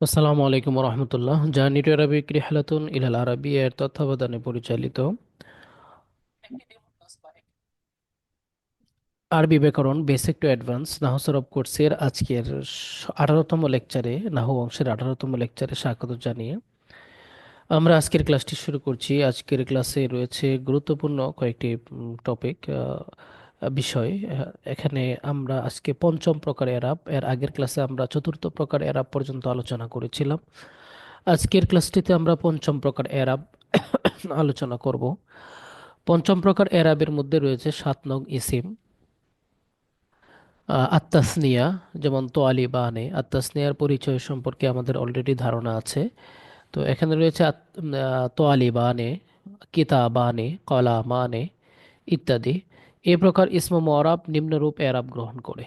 আসসালামু আলাইকুম রহমতুল্লাহ journey to রিহলাতুন ইলাল আরবি এর তত্ত্বাবধানে পরিচালিত আরবি ব্যাকরণ বেসিক টু অ্যাডভান্স নাহু সরব কোর্সের আজকের আঠারোতম লেকচারে, নাহু অংশের আঠারোতম লেকচারে স্বাগত জানিয়ে আমরা আজকের ক্লাসটি শুরু করছি। আজকের ক্লাসে রয়েছে গুরুত্বপূর্ণ কয়েকটি টপিক বিষয় এখানে আমরা আজকে পঞ্চম প্রকার এরাব এর আগের ক্লাসে আমরা চতুর্থ প্রকার এরাব পর্যন্ত আলোচনা করেছিলাম। আজকের ক্লাসটিতে আমরা পঞ্চম প্রকার এরাব আলোচনা করব। পঞ্চম প্রকার এরাবের মধ্যে রয়েছে সাত নং ইসিম আহ, আত্তাসনিয়া যেমন তোয়ালি বা আনে আত্তাসনিয়ার পরিচয় সম্পর্কে আমাদের অলরেডি ধারণা আছে। তো এখানে রয়েছে তোয়ালি বা আনে কিতা আনে কলা মা আনে ইত্যাদি। এই প্রকার ইসম মুআরাব নিম্নরূপ এরাব গ্রহণ করে।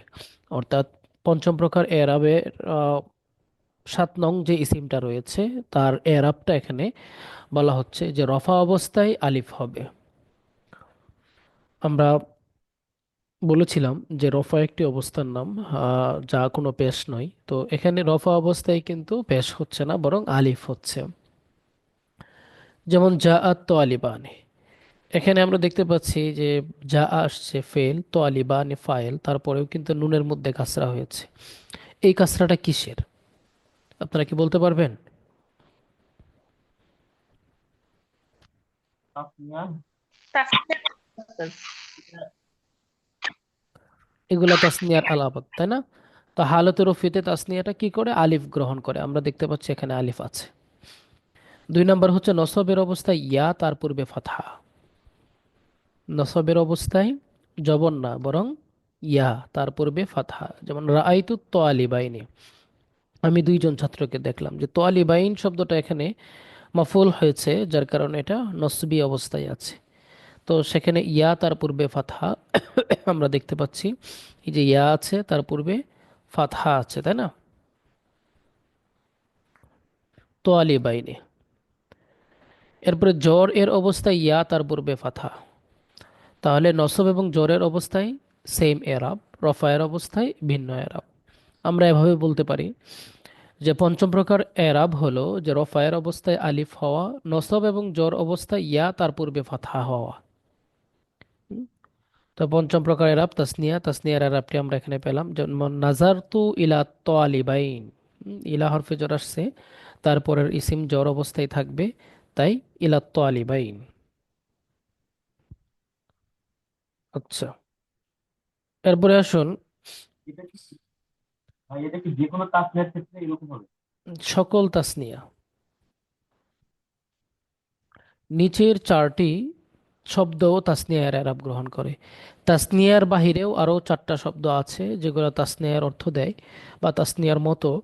অর্থাৎ পঞ্চম প্রকার এরাবের সাত নং যে ইসিমটা রয়েছে, তার এরাবটা এখানে বলা হচ্ছে যে রফা অবস্থায় আলিফ হবে। আমরা বলেছিলাম যে রফা একটি অবস্থার নাম যা কোনো পেশ নয়। তো এখানে রফা অবস্থায় কিন্তু পেশ হচ্ছে না, বরং আলিফ হচ্ছে। যেমন যা আত তো আলিবানে। এখানে আমরা দেখতে পাচ্ছি যে যা আসছে, ফেল তো আলিবানে ফাইল, তারপরেও কিন্তু নুনের মধ্যে কাসরা হয়েছে। এই কাসরাটা কিসের? আপনারা কি বলতে পারবেন? এগুলা তাসনিয়ার আলামত, তাই না? তো হালতে রফিতে তাসনিয়াটা কি করে? আলিফ গ্রহণ করে। আমরা দেখতে পাচ্ছি এখানে আলিফ আছে। দুই নম্বর হচ্ছে নসবের অবস্থায় ইয়া, তার পূর্বে ফাতহা। নসবের অবস্থায় জবর না, বরং ইয়া, তার পূর্বে ফাতহা। যেমন, রাআইতু তোয়ালিবাইনি আমি দুইজন ছাত্রকে দেখলাম যে তোয়ালিবাইন শব্দটা এখানে মাফুল হয়েছে, যার কারণে এটা নসবি অবস্থায় আছে। তো সেখানে ইয়া, তার পূর্বে ফাতহা, আমরা দেখতে পাচ্ছি। এই যে ইয়া আছে, তার পূর্বে ফাতহা আছে, তাই না? তোয়ালিবাইনি এরপরে জ্বর এর অবস্থায় ইয়া, তার পূর্বে ফাতহা। তাহলে নসব এবং জ্বরের অবস্থায় সেম এরাব রফায়ের অবস্থায় ভিন্ন এরাব। আমরা এভাবে বলতে পারি যে পঞ্চম প্রকার এরাব হলো যে রফায়ের অবস্থায় আলিফ হওয়া নসব এবং জ্বর অবস্থায় ইয়া তার পূর্বে ফাথা হওয়া? তো পঞ্চম প্রকার এরাব তাসনিয়া তাসনিয়ার এরাবটি আমরা এখানে পেলাম। যেমন নাজার তু ইলা তোয়ালিবাইন হুম, ইলা হরফে জ্বর আসছে তারপরের ইসিম জ্বর অবস্থায় থাকবে তাই ইলা তোয়ালিবাইন আচ্ছা। এরপরে আসুন। এটা কি ভাই এটা কি যে কোনো তাসনিয়ার ক্ষেত্রে এরকম হবে? সকল তাসনিয়া। নিচের চারটি শব্দ তাসনিয়ার এরাব গ্রহণ করে। তাসনিয়ার বাহিরেও আরও চারটা শব্দ আছে যেগুলো তাসনিয়ার অর্থ দেয় বা তাসনিয়ার মতো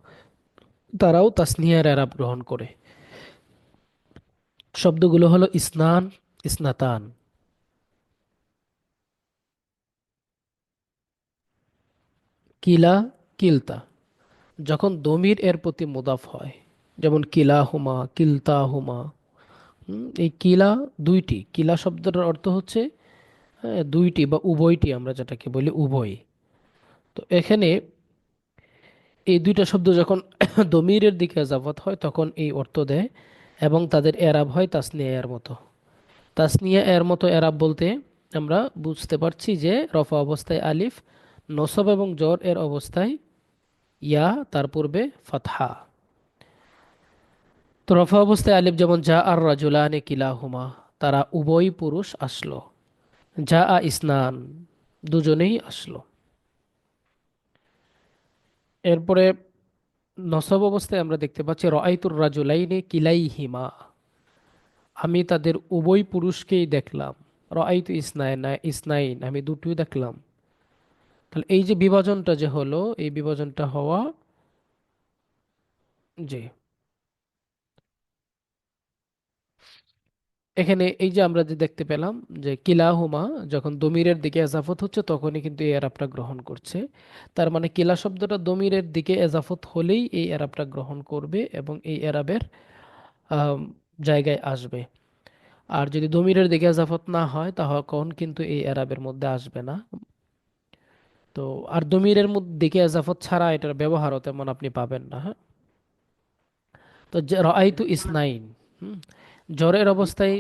তারাও তাসনিয়ার এরাব গ্রহণ করে। শব্দগুলো হলো ইসনান ইসনাতান। কিলা কিলতা। যখন দমির এর প্রতি মুদাফ হয় যেমন কিলা হুমা কিলতা হুমা এই কিলা দুইটি কিলা শব্দটার অর্থ হচ্ছে হ্যাঁ, দুইটি বা উভয়টি আমরা যেটাকে বলি উভয়। তো এখানে এই দুইটা শব্দ যখন দমিরের দিকে এজাফত হয় তখন এই অর্থ দেয় এবং তাদের এরাব হয় তাসনিয়া এর মতো। তাসনিয়া এর মতো এরাব বলতে আমরা বুঝতে পারছি যে রফা অবস্থায় আলিফ নসব এবং জর এর অবস্থায়, ইয়া তার পূর্বে ফাতহা। তো রফা অবস্থায় আলিফ যেমন যা আর রাজুলানে কিলাহুমা তারা উভয় পুরুষ আসলো। যা আ ইসনান দুজনেই আসলো। এরপরে নসব অবস্থায় আমরা দেখতে পাচ্ছি, রআইতুর রাজুলাইনে কিলাইহিমা আমি তাদের উভয় পুরুষকেই দেখলাম। রআইতু ইসনাইন ইসনাইন আমি দুটোই দেখলাম। তাহলে এই যে বিভাজনটা যে হলো, এই বিভাজনটা হওয়া যে এখানে এই যে আমরা যে দেখতে পেলাম যে কিলাহুমা যখন দমিরের দিকে এজাফত হচ্ছে, তখনই কিন্তু এই এরাবটা গ্রহণ করছে। তার মানে কিলা শব্দটা দমিরের দিকে এজাফত হলেই এই এরাবটা গ্রহণ করবে এবং এই এরাবের জায়গায় আসবে। আর যদি দমিরের দিকে এজাফত না হয় তখন কিন্তু এই এরাবের মধ্যে আসবে না। তো আর দমিরের মধ্যে দিকে এজাফত ছাড়া এটার ব্যবহারও তেমন আপনি পাবেন না হ্যাঁ? তো রাআইতু ইসনাইন? জরের অবস্থায়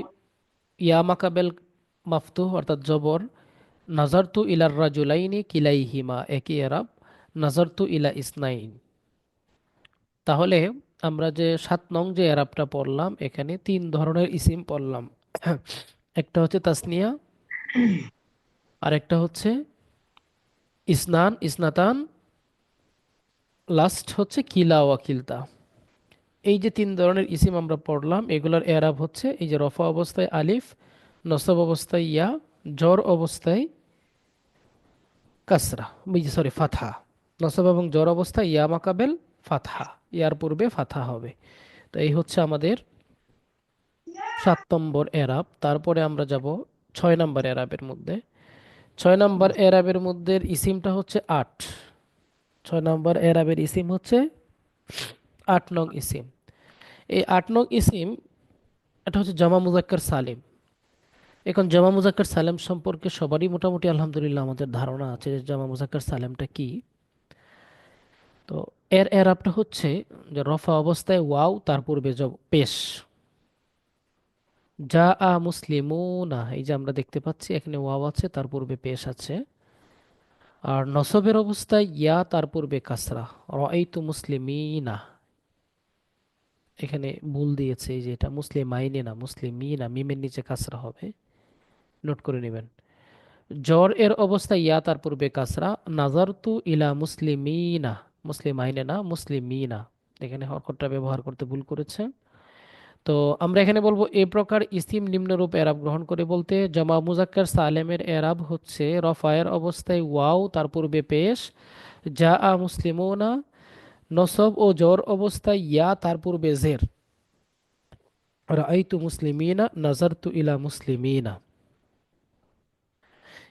ইয়া মাকাবেল মাফতুহ, অর্থাৎ জবর, নাজারতু ইলার রাজুলাইনি কিলাইহিমা, একই এরাব, নাজারতু ইলা ইসনাইন। তাহলে আমরা যে সাত নং যে এরাবটা পড়লাম, এখানে তিন ধরনের ইসিম পড়লাম। একটা হচ্ছে তাসনিয়া, আর একটা হচ্ছে ইসনান, ইসনাতান লাস্ট হচ্ছে কিলা ওয়া কিলতা। এই যে তিন ধরনের ইসিম আমরা পড়লাম, এগুলোর এরাব হচ্ছে এই যে রফা অবস্থায় আলিফ, নসব অবস্থায় ইয়া, জ্বর অবস্থায় কাসরা সরি ফাথা নসব এবং জ্বর অবস্থায় ইয়া মাকাবেল ফাথা ইয়ার পূর্বে ফাথা হবে। তো এই হচ্ছে আমাদের সাত নম্বর এরাব, তারপরে আমরা যাব ছয় নম্বর এরাবের মধ্যে। ছয় নম্বর এরাবের মধ্যে ইসিমটা হচ্ছে আট। ছয় নম্বর এরাবের ইসিম হচ্ছে আট নং ইসিম। এই আট নং ইসিম, এটা হচ্ছে জামা মুজাক্কর সালিম। এখন জামা মুজাক্কর সালেম সম্পর্কে সবারই মোটামুটি আলহামদুলিল্লাহ আমাদের ধারণা আছে যে জামা মুজাক্কর সালেমটা কি। তো এর এরাবটা হচ্ছে যে রফা অবস্থায় ওয়াও তার পূর্বে পেশ। যা আ মুসলিমুনা, এই যে আমরা দেখতে পাচ্ছি, এখানে ওয়াও আছে, তার পূর্বে পেশ আছে। আর নসবের অবস্থায় ইয়া, তার পূর্বে কাসরা। রাআইতু মুসলিমিনা, এখানে ভুল দিয়েছে, এই যে এটা মুসলিম আইনে না, মুসলিমিনা, মিমের নিচে কাসরা হবে। নোট করে নেবেন। জ্বর এর অবস্থায় ইয়া, তার পূর্বে কাসরা। নাজারতু ইলা মুসলিমিনা, মুসলিম আইনে না, মুসলিমিনা। এখানে হরকতটা ব্যবহার করতে ভুল করেছে। তো আমরা এখানে বলব এই প্রকার ইসিম নিম্নরূপ এরাব গ্রহণ করে বলতে, জামা মুজাক্কার সালেমের এরাব হচ্ছে, রফায়ের অবস্থায় ওয়াও, তার পূর্বে পেশ যা আ মুসলিমোনা, নসব ও জর অবস্থায় ইয়া, তার পূর্বে জের। রাআইতু মুসলিমিনা, নাজারতু ইলা মুসলিমিনা।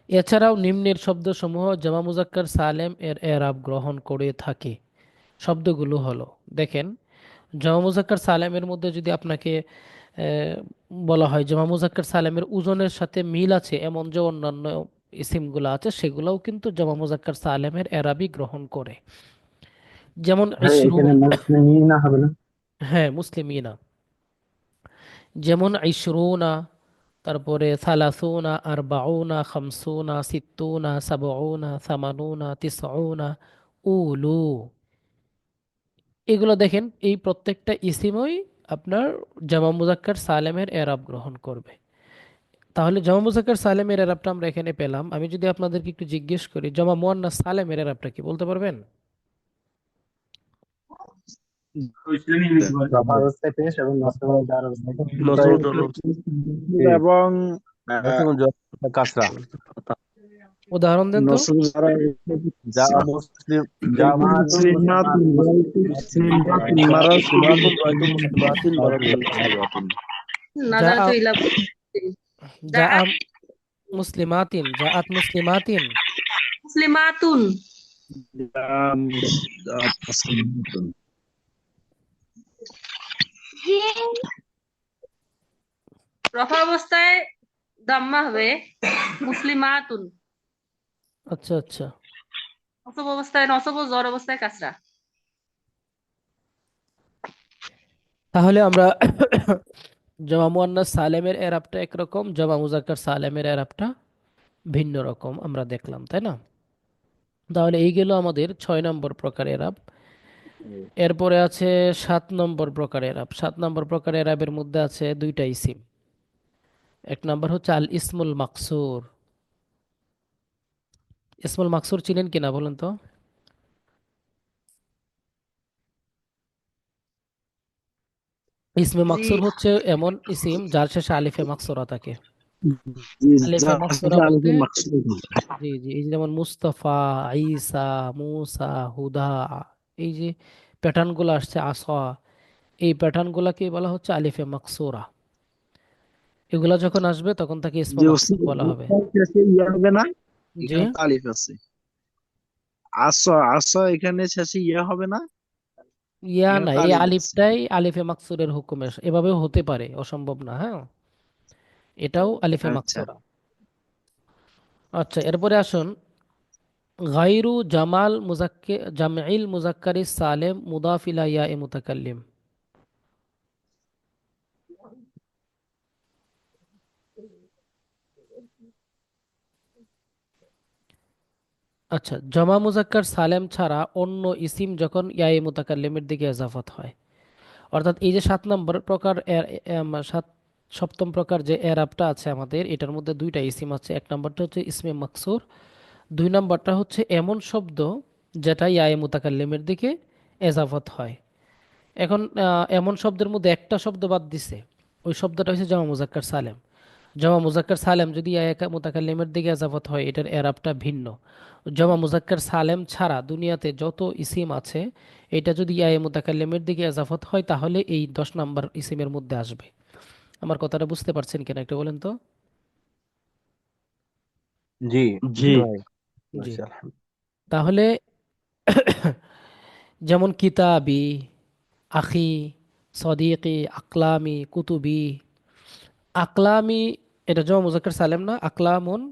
এছাড়াও নিম্নের শব্দসমূহ জামা মুজাক্কার সালেম এর এরাব গ্রহণ করে থাকে। শব্দগুলো হলো, দেখেন জামা মুজাক্কার সালেমের মধ্যে যদি আপনাকে বলা হয় জামা মুজাক্কার সালেমের ওজনের সাথে মিল আছে এমন যে অন্যান্য ইসিমগুলো আছে সেগুলোও কিন্তু জামা মুজাক্কার সালেমের এরাবি গ্রহণ করে। যেমন না? হ্যাঁ মুসলিমিনা। যেমন ইসরুনা তারপরে সালাসুনা আরবাউনা খামসুনা সিত্তুনা সাবউনা সামানুনা তিসউনা উলু। এগুলো দেখেন এই প্রত্যেকটা ইসিমই আপনার জামা মুজাক্কার সালেমের এরাব গ্রহণ করবে। তাহলে জামা মুজাক্কার সালেমের এরাবটা আমরা এখানে পেলাম। আমি যদি আপনাদেরকে একটু জিজ্ঞেস করি জামা মুয়ান্নাস সালেমের এরাবটা কি বলতে পারবেন? এবং উদাহরণ দেন তো। যা মুসলিমাতিন জাআত মুসলিমাতিন। মুসলিমাতুন। রফা অবস্থায় দাম্মা হবে মুসলিমাতুন। আচ্ছা আচ্ছা। নসব অবস্থায় নসব জর অবস্থায় কাসরা তাহলে আমরা জমা মুয়ান্নাস সালেমের এরাবটা একরকম জমা মুজাক্কার সালেমের এরাবটা ভিন্ন রকম আমরা দেখলাম তাই না? তাহলে এই গেল আমাদের ছয় নম্বর প্রকার এরাব। এরপরে আছে সাত নম্বর প্রকার এরাব। সাত নম্বর প্রকার এরাবের মধ্যে আছে দুইটা ইসিম। এক নম্বর হচ্ছে আল ইসমুল মাকসুর। ইসমুল মাকসুর চিনেন কিনা বলেন তো ইসমে মাকসুর হচ্ছে এমন ইসিম যার শেষে আলিফে মাকসুরা থাকে আলিফে মাকসুরা জি জি এই যেমন মুস্তাফা ঈসা মুসা হুদা এই যে প্যাটার্নগুলো আসছে আসা এই প্যাটার্ন গুলাকে বলা হচ্ছে আলিফে মাকসুরা এগুলা যখন আসবে তখন তাকে ইসমে মাকসুর বলা হবে না এখানে আলিফ আছে। আসা আসা এখানে শেষে ইয়া হবে না? ইয়া না এই। আলিফটাই আলিফে মাকসুরের হুকুমে এভাবেও হতে পারে অসম্ভব না হ্যাঁ? এটাও আলিফে আচ্ছা। মাকসুরা। আচ্ছা এরপরে আসুন। গাইরু জামাল মুজাক্কে জামঈল মুজাক্কারি সালেম মুদাফ ইলা ইয়া এ মুতাকাল্লিম। আচ্ছা জমা মুজাক্কার সালেম ছাড়া অন্য ইসিম যখন ইয়ায়ে মুতাকাল্লিমের দিকে এজাফত হয়। অর্থাৎ এই যে সাত নম্বর প্রকার সাত, সপ্তম প্রকার যে এরাবটা আছে আমাদের, এটার মধ্যে দুইটা ইসিম আছে। এক নম্বরটা হচ্ছে ইসমে মাকসুর, দুই নম্বরটা হচ্ছে এমন শব্দ যেটা ইয়ায়ে মুতাকাল্লিমের দিকে এজাফত হয়। এখন এমন শব্দের মধ্যে একটা শব্দ বাদ দিছে, ওই শব্দটা হচ্ছে জমা মুজাক্কার সালেম। জমা মুজাক্কার সালেম যদি ইয়ায়ে মুতাকাল্লিমের দিকে এজাফত হয় এটার এরাবটা ভিন্ন। জমা মুজাক্কার সালেম ছাড়া দুনিয়াতে যত ইসিম আছে এটা যদি ইয়ায়ে মুতাকাল্লিমের দিকে এজাফত হয় তাহলে এই দশ নম্বর ইসিমের মধ্যে আসবে। আমার কথাটা বুঝতে পারছেন কিনা একটু বলেন তো? জি জি। জি। তাহলে যেমন কিতাবি আখি সদিকি আকলামি কুতুবি আকলামি এটা জমা মুজাক্কার সালেম না আকলামুন।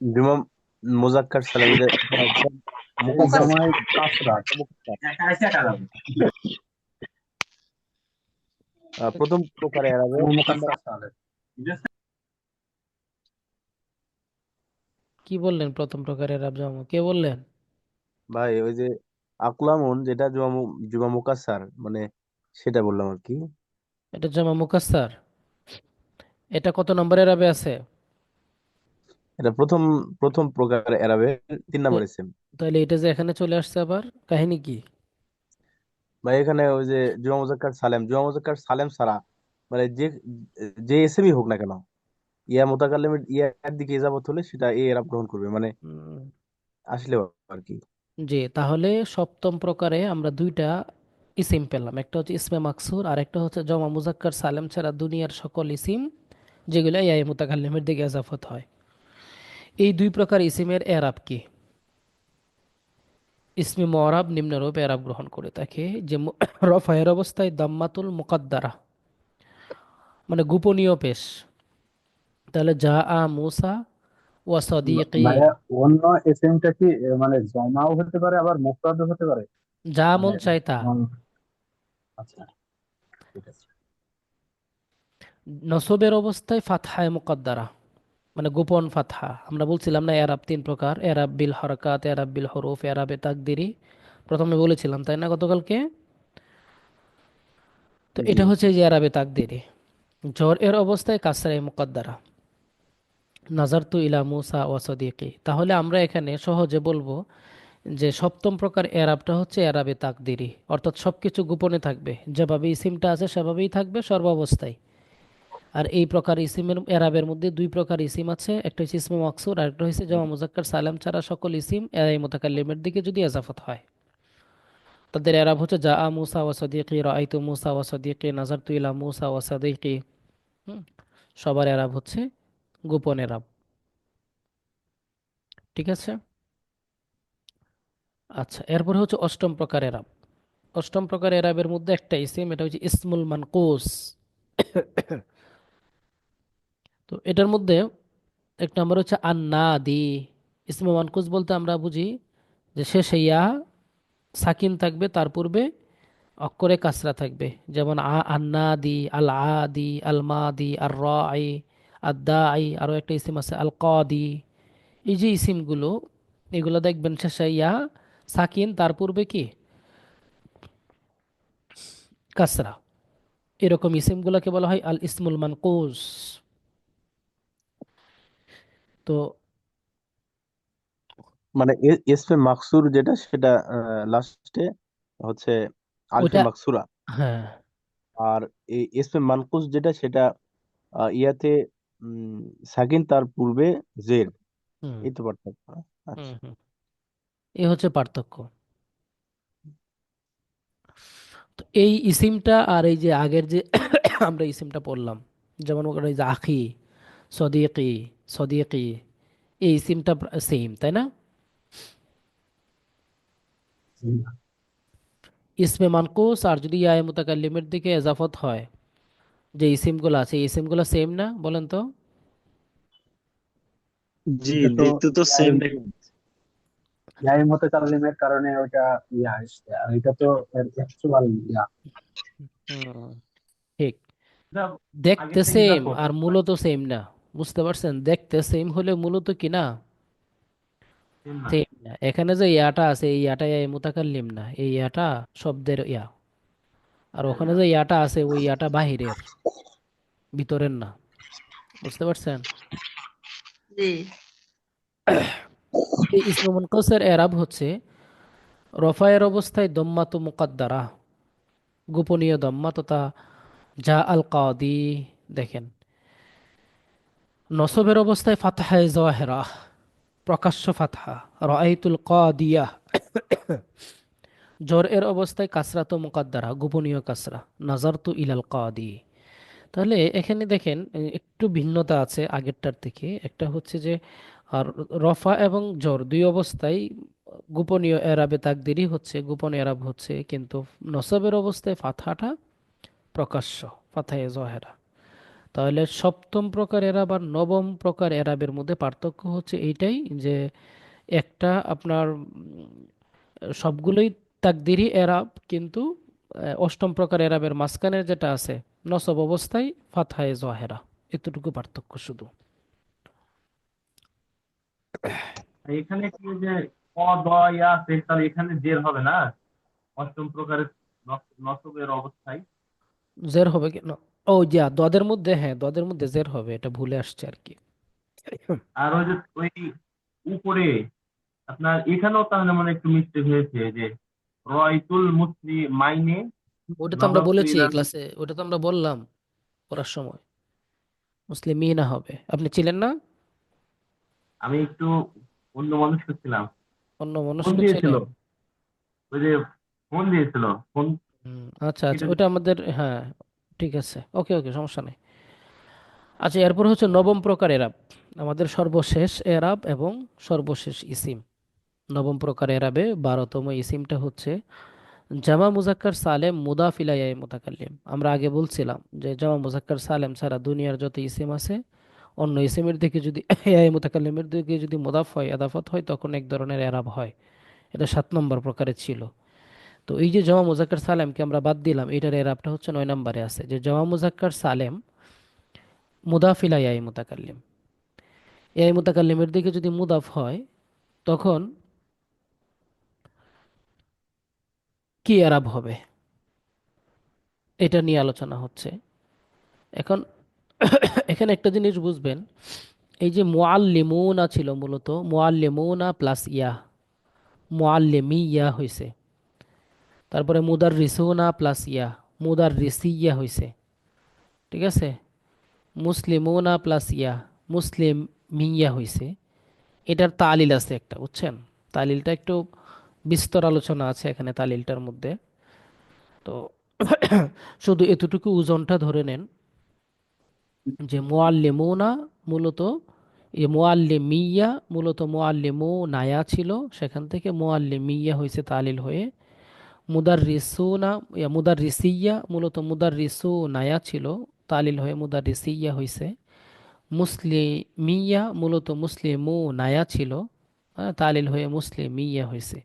জুমা মুজাক্কার সালাম প্রথম প্রকারে এরাবে কি বললেন প্রথম প্রকারের রাব জমা কে বললেন? ভাই ওই যে আকলামুন যেটা জুমা জুমা মুকাসসার মানে সেটা বললাম আর কি। এটা জমা মুকাস্সার। এটা কত নম্বরের রাবে আছে? এটা প্রথম প্রথম প্রকার এরাবে তিন নম্বর ইসিম তাহলে এটা যে এখানে চলে আসছে আবার কাহিনী কি? ভাই এখানে ওই যে জুমা মুজাক্কার সালেম জুমা মুজাক্কার সালেম ছাড়া মানে যে যে ইসিমই হোক না কেন ইয়া মুতাকাল্লিমের ইয়ার দিকে ইজাবত হলে সেটা এ এরাব গ্রহণ করবে মানে আসলে আর কি। জি তাহলে সপ্তম প্রকারে আমরা দুইটা ইসিম পেলাম। একটা হচ্ছে ইসমে মাকসুর আর একটা হচ্ছে জমা মুজাক্কার সালেম ছাড়া দুনিয়ার সকল ইসিম যেগুলো ইয়াই মুতাকাল্লিমের দিকে এজাফত হয়। এই দুই প্রকার ইসিমের এরাব কি? ইসমে মরাব নিম্নরূপ এরাব গ্রহণ করে থাকে যে রফায়ের অবস্থায় দাম্মাতুল মুকাদ্দারা মানে গোপনীয় পেশ। তাহলে যা আ মুসা ওয়া সদিকি। ভাইয়া অন্য এসএমটা কি মানে জমাও হতে পারে আবার মুফরাদও হতে পারে? যা মন মানে চায় তা। যেমন- আচ্ছা। ঠিক আছে। নসবের অবস্থায় ফাতহায় মুকদ্দারা মানে গোপন ফাতহা। আমরা বলছিলাম না এরাব তিন প্রকার এরাব বিল হরকাত এরাব বিল হরুফ এরাবে তাকদিরি। প্রথমে বলেছিলাম তাই না গতকালকে? তো এটা হচ্ছে যে এরাবে তাকদিরি। জ্বর এর অবস্থায় কাসরায় মুকদ্দারা। নাজারতু ইলা মুসা ওয়া সদিকি। তাহলে আমরা এখানে সহজে বলব যে সপ্তম প্রকার এরাবটা হচ্ছে এরাবে তাকদিরি। অর্থাৎ সব কিছু গোপনে থাকবে। যেভাবে ইসিমটা আছে সেভাবেই থাকবে সর্বাবস্থায়। আর এই প্রকার ইসিমের, এরাবের মধ্যে দুই প্রকার ইসিম আছে। একটা হচ্ছে ইসমে মকসুর আর একটা হচ্ছে জামা মুজাক্কার সালাম ছাড়া সকল ইসিম এরাই মুতাকাল্লিমের দিকে যদি এজাফত হয়। তাদের এরাব হচ্ছে যা আ মুসা ওয়া সদিকি, রাআইতু মুসা ওয়া সদিকি, নাজারতু ইলা মুসা ওয়া সদিকি। সবার এরাব হচ্ছে গোপন এরাব। ঠিক আছে? আচ্ছা এরপরে হচ্ছে অষ্টম প্রকার এরাব। অষ্টম প্রকার এরাবের মধ্যে একটা ইসিম, এটা হচ্ছে ইসমুল মানকুস। তো এটার মধ্যে এক নম্বর হচ্ছে আন্নাদি। ইসমে মানকুস বলতে আমরা বুঝি যে শেষে ইয়া, সাকিন থাকবে, তার পূর্বে অক্ষরে কাসরা থাকবে। যেমন আ, আন্নাদি আল আদি আল মাদি আর রাই আদা আই আরও একটা ইসিম আছে আল কাদি এই যে ইসিমগুলো, এগুলো দেখবেন শেষে ইয়া সাকিন তার পূর্বে কি? কাসরা। এরকম ইসিমগুলোকে বলা হয় আল ইসমুল মানকুস। তো মানে ইসমে মাকসুর যেটা সেটা লাস্টে হচ্ছে আলিফে মাকসুরা। হ্যাঁ। আর এই ইসমে মানকুস যেটা সেটা ইয়াতে উম, সাকিন তার পূর্বে জের। এই তো পার্থক্য। আচ্ছা। এ হচ্ছে পার্থক্য। তো এই ইসিমটা আর এই যে আগের যে আমরা ইসিমটা পড়লাম যেমন ওখানে এই যে আখি সদিকি সদিকি এই ইসিমটা সেম তাই না? ইসমে মানকুস আর যদি ইয়া মুতাকাল্লিমের দিকে এজাফত হয় যে ইসিমগুলো আছে এই ইসিমগুলো সেম না বলেন তো? জি দেখতে তো সেম ইয়াই মুতাকাল্লিমের কারণে ওটা ইয়া আসছে আর এটা তো অ্যাকচুয়াল ইয়া। ঠিক। দেখতে সেম আর মূলত সেম না। বুঝতে পারছেন? দেখতে সেম হলে মূলত কি না? সেম না। এখানে যে ইয়াটা আছে এই ইয়াটা এই মুতাকাল্লিম না। এই ইয়াটা শব্দের ইয়া। আর ওখানে যে ইয়াটা আছে ওই ইয়াটা বাহিরের। ভিতরের না। বুঝতে পারছেন? জি। ইসমে মুনকাসির এরাব হচ্ছে রফায়ের অবস্থায় দম্মা তো মুকাদ্দারা, গোপনীয় দম্মা তথা যা আল কাদি দেখেন। নসবের অবস্থায় ফাতহায় জওয়াহেরা, প্রকাশ্য ফাতহা, রাআইতুল কাদিয়া জর এর অবস্থায় কাসরা তো মুকাদ্দারা, গোপনীয় কাসরা নাজার তু ইলাল কাদি। তাহলে এখানে দেখেন, একটু ভিন্নতা আছে আগেরটার থেকে। একটা হচ্ছে যে আর রফা এবং জর দুই অবস্থায় গোপনীয় এরাবে তাকদিরই হচ্ছে, গোপন এরাব হচ্ছে, কিন্তু নসবের অবস্থায় ফাথাটা প্রকাশ্য, ফাতহায়ে জহেরা। তাহলে সপ্তম প্রকার এরাব আর নবম প্রকার এরাবের মধ্যে পার্থক্য হচ্ছে এইটাই যে একটা আপনার সবগুলোই তাকদিরই এরাব, কিন্তু অষ্টম প্রকার এরাবের মাঝখানের যেটা আছে, নসব অবস্থায় ফাতহায়ে জহেরা। এতটুকু পার্থক্য শুধু। এখানে কি যে আছে তাহলে এখানে জের হবে না? অষ্টম প্রকারের নসবের অবস্থায়। জের হবে কি? না ও যা দদের মধ্যে হ্যাঁ দদের মধ্যে জের হবে এটা ভুলে আসছে আর কি। আর ওই যে ওই উপরে আপনার এখানেও তাহলে মানে একটু মিস্টেক হয়েছে যে রয়তুল মুসলি মাইনে ওটা তো আমরা বলেছি ক্লাসে ওটা তো আমরা বললাম পড়ার সময়। মুসলিম মিনা হবে। আপনি ছিলেন না? আমি একটু অন্য মানুষ ছিলাম। অন্য ফোন দিয়েছিল। ছিলেন ওই যে ফোন দিয়েছিল। ফোন হুম, আচ্ছা আচ্ছা ওটা আমাদের হ্যাঁ ঠিক আছে। ওকে ওকে সমস্যা নেই। আচ্ছা এরপর হচ্ছে নবম প্রকার এরাব। আমাদের সর্বশেষ এরাব এবং সর্বশেষ ইসিম। নবম প্রকার এরাবে বারোতম ইসিমটা হচ্ছে জামা মুজাক্কার সালেম মুদাফ ইলাইয়া মুতাকাল্লিম। আমরা আগে বলছিলাম যে জামা মুজাক্কার সালেম সারা দুনিয়ার যত ইসিম আছে অন্য ইসিমের দিকে যদি, এআই মুতাকাল্লিমের দিকে যদি মুদাফ হয়, আদাফত হয়, তখন এক ধরনের এরাব হয়। এটা সাত নম্বর প্রকারের ছিল। তো এই যে জমা মুজাক্কার সালেমকে আমরা বাদ দিলাম, এটার এরাবটা হচ্ছে নয় নম্বরে আছে। যে জমা মুজাক্কার সালেম মুদাফিলা ইয়াই মুতাকাল্লিম। ইয়াই মুতাকাল্লিমের দিকে যদি মুদাফ হয়, তখন কি এরাব হবে? এটা নিয়ে আলোচনা হচ্ছে। এখন এখানে একটা জিনিস বুঝবেন, এই যে মুআল্লিমুনা ছিল মূলত, মুআল্লিমুনা প্লাস ইয়া মুআল্লিমি ইয়া হয়েছে তারপরে মুদার রিসুনা প্লাস ইয়া মুদার রিসিয়া হয়েছে ঠিক আছে? মুসলিমুনা প্লাস ইয়া মুসলিম মিয়া হয়েছে এটার তালিল আছে একটা, বুঝছেন? তালিলটা একটু বিস্তর আলোচনা আছে এখানে তালিলটার মধ্যে। তো শুধু এতটুকু ওজনটা ধরে নেন যে মোয়াল্লিমুনা মূলত এই মোয়াল্লিমিয়া মূলত মোয়াল্লিমু নায়া ছিল সেখান থেকে মোয়াল্লিমিয়া হয়েছে তালিল হয়ে। মুদাররিসুনা ইয়া মুদাররিসিয়া মূলত মুদাররিসু নায়া ছিল তালিল হয়ে মুদাররিসিয়া হয়েছে মুসলিম মুসলিমিয়া মূলত মুসলিমু নায়া ছিল হ্যাঁ, তালিল হয়ে মুসলিম মুসলিমিয়া হয়েছে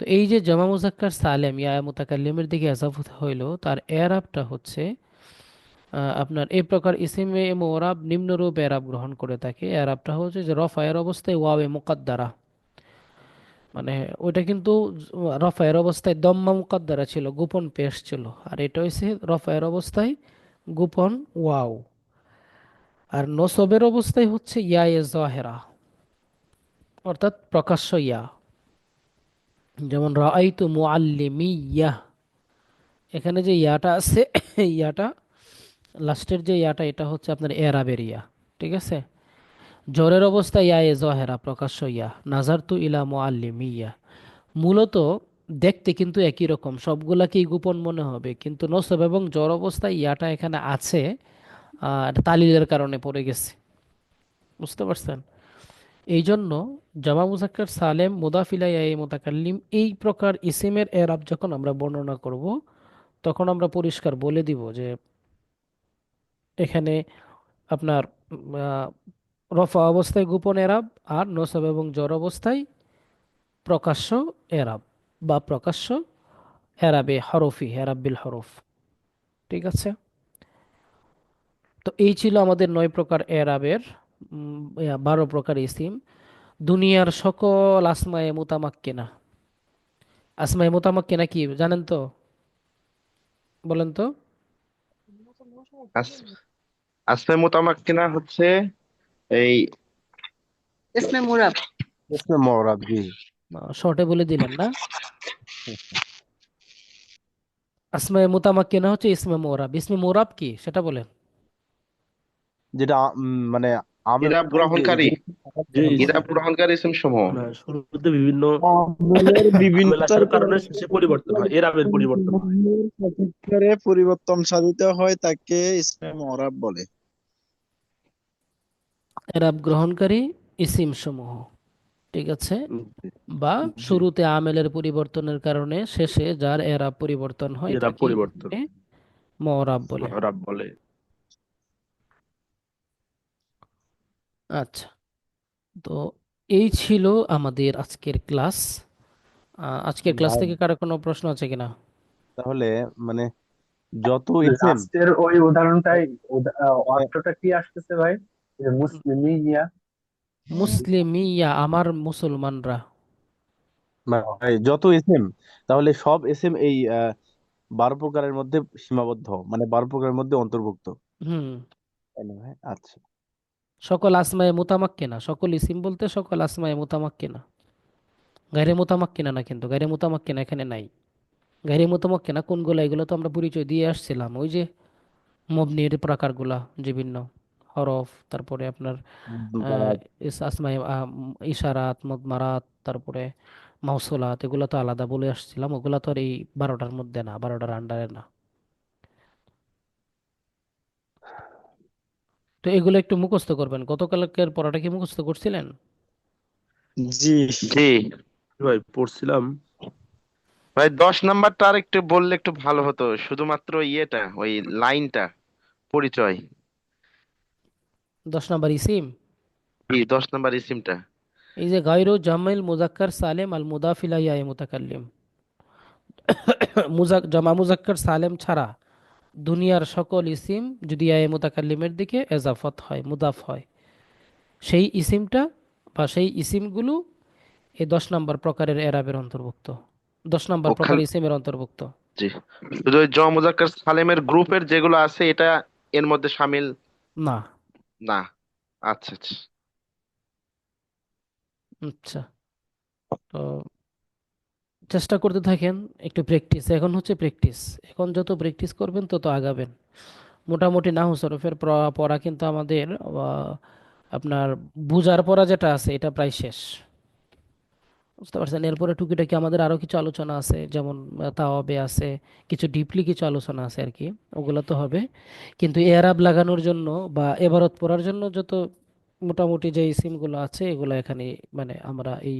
তো এই যে জামা মুজাক্কার সালেম ইয়া মুতাকাল্লিমের দিকে এজাফত হইল তার এরাবটা হচ্ছে আহ, আপনার এই প্রকার ইসিমে মোরাব নিম্নরূপ এরাব গ্রহণ করে থাকে। এরাবটা হচ্ছে যে রফায়ের অবস্থায় ওয়াবে মুকাদ্দারা। মানে ওইটা কিন্তু রফায়ের অবস্থায় দম্মা মুকাদ্দারা ছিল, গোপন পেশ ছিল। আর এটা হচ্ছে রফায়ের অবস্থায় গোপন ওয়াও। আর নসবের অবস্থায় হচ্ছে ইয়া এ জাহেরা, অর্থাৎ প্রকাশ্য ইয়া। যেমন রাআইতু মুআল্লিমিয়া, এখানে যে ইয়াটা আছে, ইয়াটা লাস্টের যে ইয়াটা, এটা হচ্ছে আপনার এরাবের ইয়া, ঠিক আছে? জ্বরের অবস্থা ইয়া এ জহেরা, প্রকাশ্য ইয়া নাজার তু ইলা ইয়া। মূলত দেখতে কিন্তু একই রকম, সবগুলাকেই গোপন মনে হবে, কিন্তু নসব এবং জ্বর অবস্থায় ইয়াটা এখানে আছে, আর তালিলের কারণে পড়ে গেছে। বুঝতে পারছেন? এই জন্য জামা মুজাক্কার সালেম, মুদাফিলা এই মুতাকাল্লিম, এই প্রকার ইসিমের এরাব যখন আমরা বর্ণনা করব, তখন আমরা পরিষ্কার বলে দিব যে এখানে আপনার রফা অবস্থায় গোপন এরাব আর নসব এবং জ্বর অবস্থায় প্রকাশ্য এরাব বা প্রকাশ্য এরাবে হরফি, এরাব বিল হরফ। ঠিক আছে? তো এই ছিল আমাদের নয় প্রকার এরাবের বারো প্রকার ইসিম। দুনিয়ার সকল আসমায়ে মুতামাক্কিনা। আসমায়ে মুতামাক্কিনা কি? জানেন তো? বলেন তো? আসমে মুতামাক্কিনা হচ্ছে এই ইসমে মুরাদ। ইসমে মুরাদ জি। শর্টে বলে দিলেন না? আসমে মুতামাক্কিনা হচ্ছে ইসমে মুরাব ইসমে মুরাব কি? সেটা বলেন। যেটা মানে আমরা ইরাব গ্রহণকারী। ইরাব গ্রহণকারী ইসম সমূহ শুরুতে বিভিন্ন কারণে শেষে পরিবর্তন হয় এরাবের পরিবর্তন পরিবর্তন সাধিত হয় তাকে ইসমে মরাব বলে। এরাব গ্রহণকারী ইসিম সমূহ ঠিক আছে? বা শুরুতে আমেলের পরিবর্তনের কারণে শেষে যার এরাব পরিবর্তন হয় এরাব পরিবর্তন। মরাব বলে। রাব বলে। আচ্ছা। তো এই ছিল আমাদের আজকের ক্লাস। আহ, আজকের ক্লাস ভাই থেকে কারও কোনো প্রশ্ন আছে কিনা? তাহলে মানে যত এসএম লাস্টের ওই উদাহরণটাই উদা- আহ, অর্থটা কি আসতেছে ভাই? যে মুসলিমিয়া। মুসলিমিয়া আমার মুসলমানরা। ভাই যত এসএম তাহলে সব এসএম এই আহ, বারো প্রকারের মধ্যে সীমাবদ্ধ মানে বারো প্রকারের মধ্যে অন্তর্ভুক্ত। হুম। তাই না ভাই? আচ্ছা। সকল আসমায়ে মুতামাক্কিনা সকল ইসিম বলতে সকল আসমায় আসমায়ে মুতামাক্কিনা। গায়রে মুতামাক্কিনা না কিন্তু গায়রে মুতামাক্কিনা এখানে নাই। গায়রে মুতামাক্কিনা কোনগুলো এগুলো তো আমরা পরিচয় দিয়ে আসছিলাম। ওই যে মবনির প্রকারগুলা বিভিন্ন হরফ তারপরে আপনার আসমায়ে ইশারাত মদমারাত তারপরে মাউসুলাত এগুলো তো আলাদা বলে আসছিলাম। ওগুলো তো আর এই বারোটার মধ্যে না বারোটার আন্ডারে না। তো এগুলো একটু মুখস্থ করবেন। গতকালকের পড়াটা কি মুখস্থ করছিলেন? জি। জি। ভাই পড়ছিলাম। ভাই দশ নাম্বারটা আর একটু বললে একটু ভালো হতো শুধুমাত্র ইয়েটা ওই লাইনটা পরিচয়। দশ নাম্বার ইসিম? জি দশ নাম্বার ইসিমটা। এই যে গায়রু জামাইল মুজাক্কার সালেম আল মুদাফিলা ইয়া মুতাকাল্লিম মুজাক জামা মুজাক্কার সালেম ছাড়া। দুনিয়ার সকল ইসিম যদি আয়ে মুতাকাল্লিমের দিকে এজাফত হয় মুদাফ হয়। সেই ইসিমটা বা সেই ইসিমগুলো এই দশ নম্বর প্রকারের এরাবের অন্তর্ভুক্ত। দশ নম্বর প্রকার ইসিমের অন্তর্ভুক্ত। জি। শুধু জ মুজাক্কার সালেমের গ্রুপের যেগুলো আছে এটা এর মধ্যে শামিল না। না। আচ্ছা আচ্ছা। আচ্ছা। তো চেষ্টা করতে থাকেন একটু প্র্যাকটিস এখন হচ্ছে প্র্যাকটিস এখন যত প্র্যাকটিস করবেন, তত আগাবেন। মোটামুটি নাহু সরফের পড়া কিন্তু আমাদের আপনার বুজার পড়া যেটা আছে, এটা প্রায় শেষ। বুঝতে পারছেন? এরপরে টুকিটাকি আমাদের আরও কিছু আলোচনা আছে, যেমন তাওয়াবে আছে, কিছু ডিপলি কিছু আলোচনা আছে আর কি। ওগুলো তো হবে। কিন্তু এরাব লাগানোর জন্য বা এবারত পড়ার জন্য যত মোটামুটি যে সিমগুলো আছে, এগুলো এখানে মানে আমরা এই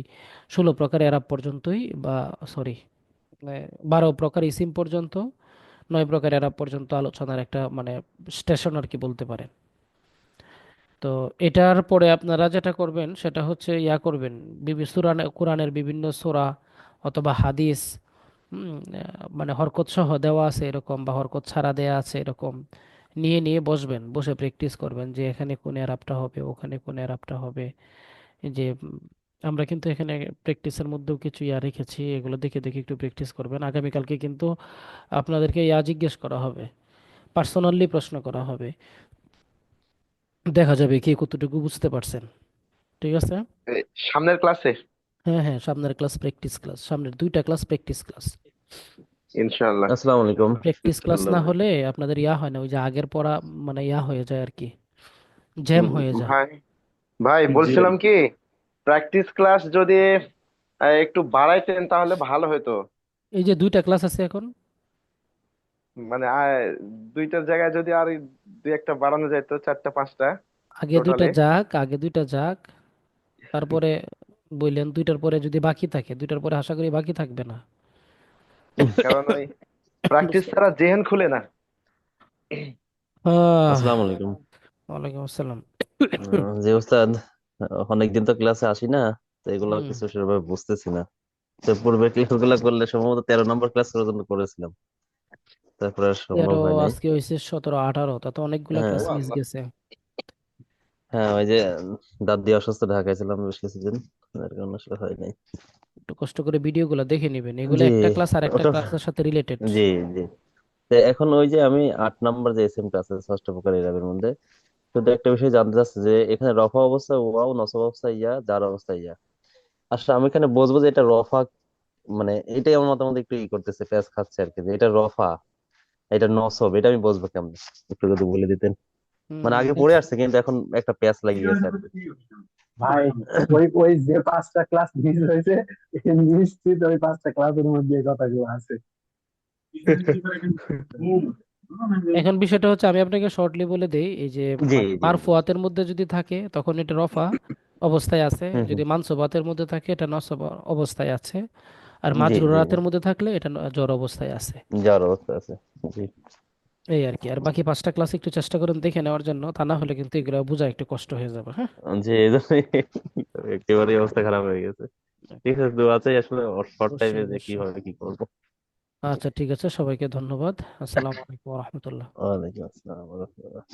ষোলো প্রকার এরাব পর্যন্তই বা সরি বারো প্রকার ইসিম পর্যন্ত, নয় প্রকার এরাব পর্যন্ত আলোচনার একটা মানে স্টেশন আর কি বলতে পারেন। তো এটার পরে আপনারা যেটা করবেন, সেটা হচ্ছে ইয়া করবেন সুরানে, কোরআনের বিভিন্ন সূরা অথবা হাদিস মানে হরকত সহ দেওয়া আছে এরকম বা হরকত ছাড়া দেওয়া আছে এরকম। নিয়ে নিয়ে বসবেন। বসে প্র্যাকটিস করবেন যে এখানে কোন এরাবটা হবে ওখানে কোন এরাবটা হবে। যে আমরা কিন্তু এখানে প্র্যাকটিসের মধ্যেও কিছু ইয়া রেখেছি এগুলো দেখে দেখে একটু প্র্যাকটিস করবেন। আগামীকালকে কিন্তু আপনাদেরকে ইয়া জিজ্ঞেস করা হবে পার্সোনালি প্রশ্ন করা হবে। দেখা যাবে কে কতটুকু বুঝতে পারছেন। ঠিক আছে? সামনের ক্লাসে হ্যাঁ হ্যাঁ সামনের ক্লাস প্র্যাকটিস ক্লাস সামনের দুইটা ক্লাস প্র্যাকটিস ক্লাস ইনশাআল্লাহ। আসসালামু আলাইকুম প্র্যাকটিস ক্লাস না হলে আপনাদের ইয়া হয় না ওই যে আগের পড়া মানে ইয়া হয়ে যায় আর কি। জ্যাম হয়ে যায়। ভাই ভাই বলছিলাম কি প্র্যাকটিস ক্লাস যদি আহ, একটু বাড়াইতেন তাহলে ভালো হতো এই যে দুইটা ক্লাস আছে এখন? মানে আহ, দুইটার জায়গায় যদি আর দুই একটা বাড়ানো যেত চারটা পাঁচটা আগে দুইটা টোটালি যাক আগে দুইটা যাক তারপরে বললেন দুইটার পরে যদি বাকি থাকে দুইটার পরে আশা করি বাকি থাকবে না। কারণ ওই প্র্যাকটিস ছাড়া জেহেন খুলে না। আসসালামু আলাইকুম ওয়ালাইকুম আসসালাম। জি ওস্তাদ অনেকদিন তো ক্লাসে আসি না তো এগুলো হুম। কিছু সেভাবে বুঝতেছি না। তো পূর্বে ক্লাসগুলো করলে সম্ভবত তেরো নম্বর ক্লাস পর্যন্ত করেছিলাম। তারপরে আর সম্ভব তেরো হয় নাই আজকে হয়েছে সতেরো আঠারো তা তো অনেকগুলা হ্যাঁ। ক্লাস মিস গেছে। হ্যাঁ ওই যে দাঁত দিয়ে অসুস্থ ঢাকায় ছিলাম বেশ কিছুদিন। এর কারণে আসলে হয় নাই। একটু কষ্ট করে ভিডিও গুলা দেখে নিবেন। এগুলো জি একটা ক্লাস আর একটা ওটা ক্লাসের সাথে রিলেটেড জি জি। তো এখন ওই যে আমি আট নাম্বার যে এসএমটা আছে ষষ্ঠ প্রকার মধ্যে শুধু একটা বিষয় জানতে চাচ্ছি যে এখানে রফা অবস্থায় ওয়াও নসব অবস্থায় ইয়া জার অবস্থায় ইয়া। আসলে আমি এখানে বুঝব যে এটা রফা মানে এটাই আমার মতামত একটু ই করতেছে প্যাচ খাচ্ছে আর কি যে এটা রফা এটা নসব এটা আমি বুঝব কেমন? একটু যদি বলে দিতেন। মানে আগে পড়ে আসছে কিন্তু এখন একটা প্যাচ লাগিয়ে গেছে আর কি। ভাই ওই ওই যে পাঁচটা ক্লাস মিস হয়েছে নিশ্চিত ওই পাঁচটা ক্লাসের মধ্যে কথাগুলো আছে। এখন বিষয়টা হচ্ছে আমি আপনাকে শর্টলি বলে দেই এই যে মারফুয়াতের মধ্যে যদি থাকে তখন এটা রফা অবস্থায় আছে। হুম যদি মানসুবাতের মধ্যে থাকে এটা নসব অবস্থায় আছে। আর জি জি মাজরুরাতের মধ্যে থাকলে এটা জড় অবস্থায় আছে। যার অবস্থা আছে জি। এই আর কি। আর বাকি পাঁচটা ক্লাস একটু চেষ্টা করেন দেখে নেওয়ার জন্য তা না হলে কিন্তু এগুলো বোঝা একটু কষ্ট হয়ে যাবে হ্যাঁ? এই জন্যই। একেবারে অবস্থা খারাপ হয়ে গেছে। ঠিক আছে দোয়া চাই আসলে শর্ট টাইমে যে কীভাবে কি করব? আচ্ছা ঠিক আছে সবাইকে ধন্যবাদ। আসসালামু আলাইকুম রহমতুল্লাহ। ওয়ালাইকুম আসসালাম ওয়া রাহমাতুল্লাহ।